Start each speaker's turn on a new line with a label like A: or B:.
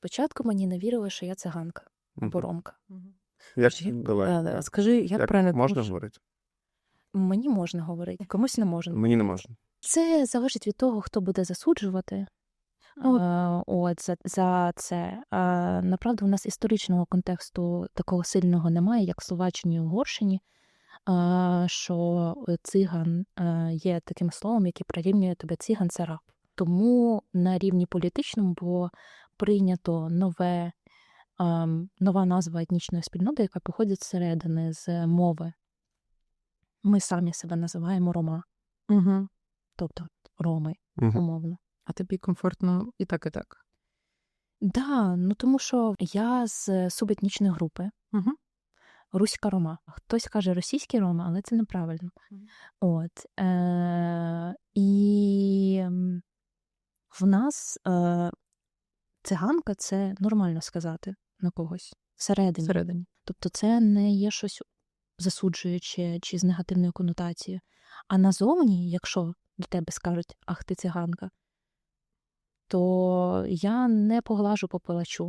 A: Спочатку мені не вірили, що я циганка або ромка.
B: Як
C: Скажи,
B: давай?
C: Е, Скажи, як,
B: Як
C: правильно
B: можна
C: тому що
B: говорити?
A: Мені можна говорити, комусь не можна.
B: Мені не можна.
A: Це залежить від того, хто буде засуджувати. Е, От за, за це. Е, Направду, у нас історичного контексту такого сильного немає, як в Словаччині і Угорщині, е, що циган е, є таким словом, яке прирівнює тебе циган це раб. Тому на рівні політичному було прийнято нове, ем, нова назва етнічної спільноти, яка походить зсередини з мови. Ми самі себе називаємо рома,
C: Угу.
A: тобто роми,
B: Мгм.
A: умовно.
C: А тобі комфортно і так, і так.
A: Да, ну тому що я з субетнічної групи,
C: Угу.
A: руська рома. Хтось каже російський рома, але це неправильно.
C: Мгм.
A: От. Е- і в нас е- циганка це нормально сказати на когось всередині.
C: Всередині.
A: Тобто це не є щось засуджуюче чи з негативною конотацією. А назовні, якщо до тебе скажуть, ах, ти циганка, то я не поглажу по палачу.